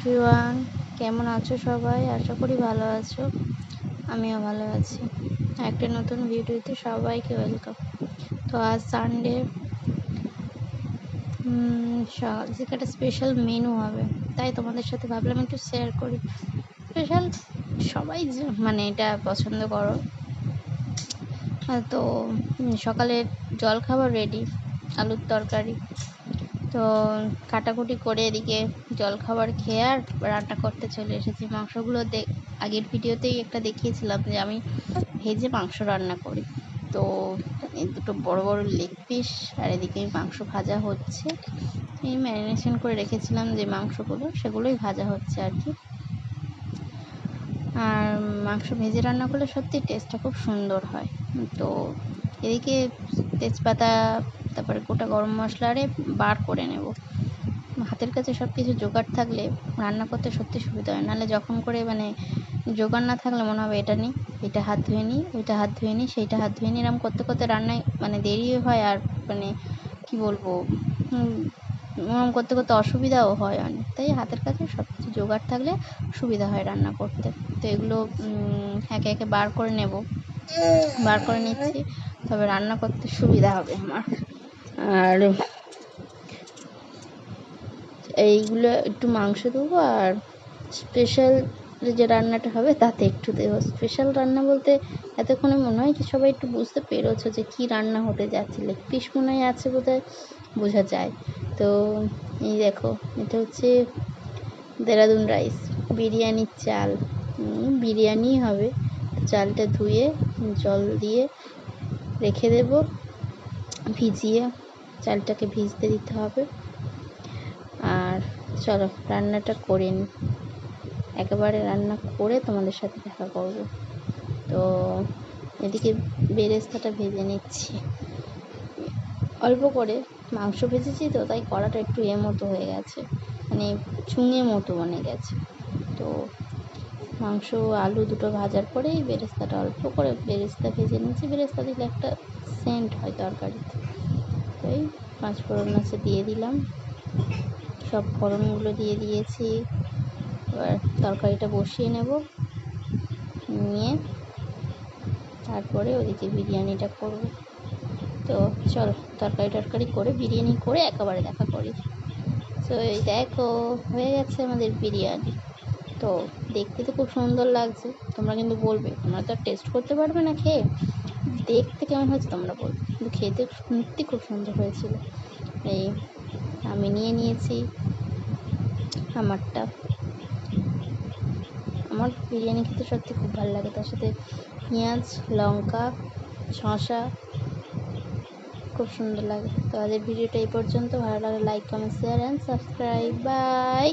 Everyone কেমন আছো সবাই? আশা করি ভালো আছো। আমিও ভালো আছি। একটা নতুন ভিডিওতে সবাইকে ওয়েলকাম তো আজ সানডে আজকে একটা স্পেশাল মেনু হবে। তাই তোমাদের সাথে ভাবলাম একটু শেয়ার করি। স্পেশাল সবাই মানে এটা পছন্দ করো। তো উম, সকালের জল খাবার রেডি আলুর তরকারি। তো কাটাকুটি করে এদিকে জলখাবার খেয়ে আর রান্না করতে চলে এসেছি। মাংসগুলো দেখ আগের ভিডিওতেই একটা দেখিয়েছিলাম যে আমি ভেজে মাংস রান্না করি। তো দুটো বড় বড় লেগ পিস আর এদিকে মাংস ভাজা হচ্ছে। এই ম্যারিনেশন করে রেখেছিলাম যে মাংসগুলো, সেগুলোই ভাজা হচ্ছে আর কি। আর মাংস ভেজে রান্না করলে সত্যি টেস্টটা খুব সুন্দর হয়। তো এদিকে তেজপাতা তারপরে গোটা গরম মশলা আরে বার করে নেব। হাতের কাছে সব কিছু জোগাড় থাকলে রান্না করতে সত্যি সুবিধা হয়। নাহলে যখন করে মানে জোগাড় না থাকলে মনে হবে এটা নিই এটা হাত ধুয়ে নিই ওইটা হাত ধুয়ে নিই সেইটা হাত ধুয়ে নিই। এরকম করতে করতে রান্নায় মানে দেরি হয় আর মানে কি বলব হুম, ওরকম করতে করতে অসুবিধাও হয় অনেক। তাই হাতের কাছে সব কিছু জোগাড় থাকলে সুবিধা হয় রান্না করতে। তো এগুলো একে একে বার করে নেব। বার করে নিচ্ছি তবে রান্না করতে সুবিধা হবে আমার। আর এইগুলো একটু মাংস দেবো আর স্পেশাল যে রান্নাটা হবে তাতে একটু দেবো। স্পেশাল রান্না বলতে এতক্ষণে মনে হয় কি সবাই একটু বুঝতে পেরেছ যে কী রান্না হতে যাচ্ছে। লেগ পিস মনে হয় আছে বোধহয়, বোঝা যায়। তো এই দেখো, এটা হচ্ছে দেরাদুন রাইস বিরিয়ানির চাল। বিরিয়ানি হবে। চালটা ধুয়ে, জল দিয়ে রেখে দেব, ভিজিয়ে চালটাকে ভিজতে দিতে হবে। আর চলো, রান্নাটা করে নিই একেবারে রান্না করে তোমাদের সাথে দেখা করব। তো এদিকে বেরেস্তাটা ভেজে নিচ্ছি। অল্প করে। মাংস ভেজেছি তো, তাই কড়াটা একটু এ মতো হয়ে গেছে। মানে চুঙে মতো বনে গেছে। তো মাংস, আলু দুটো ভাজার পরেই বেরেস্তাটা অল্প করে বেরেস্তা ভেজে নিচ্ছি। বেরেস্তা দিলে একটা সেন্ট হয় তরকারিতে। তো এই পাঁচ ফোড়ন আছে দিয়ে দিলাম। সব ফোড়নগুলো দিয়ে দিয়েছি। এবার তরকারিটা বসিয়ে নেব, নিয়ে তারপরে ওদিকে বিরিয়ানিটা করব। তো চল, তরকারি টরকারি করে, বিরিয়ানি করে একেবারে দেখা করি। তো এই দেখো, হয়ে গেছে আমাদের বিরিয়ানি। তো দেখতে তো খুব সুন্দর লাগছে। তোমরা কিন্তু বলবে, তোমরা তো আর টেস্ট করতে পারবে না খেয়ে। দেখতে কেমন হয়েছে তোমরা বলবে কিন্তু খেতে সত্যি খুব সুন্দর হয়েছিল। এই আমি নিয়ে নিয়েছি আমারটা। আমার বিরিয়ানি খেতে সত্যি খুব ভালো লাগে। তার সাথে পেঁয়াজ, লঙ্কা, শসা খুব সুন্দর লাগে। তো আজকের ভিডিওটা এই পর্যন্ত। ভালো লাগলে like comment share and subscribe bye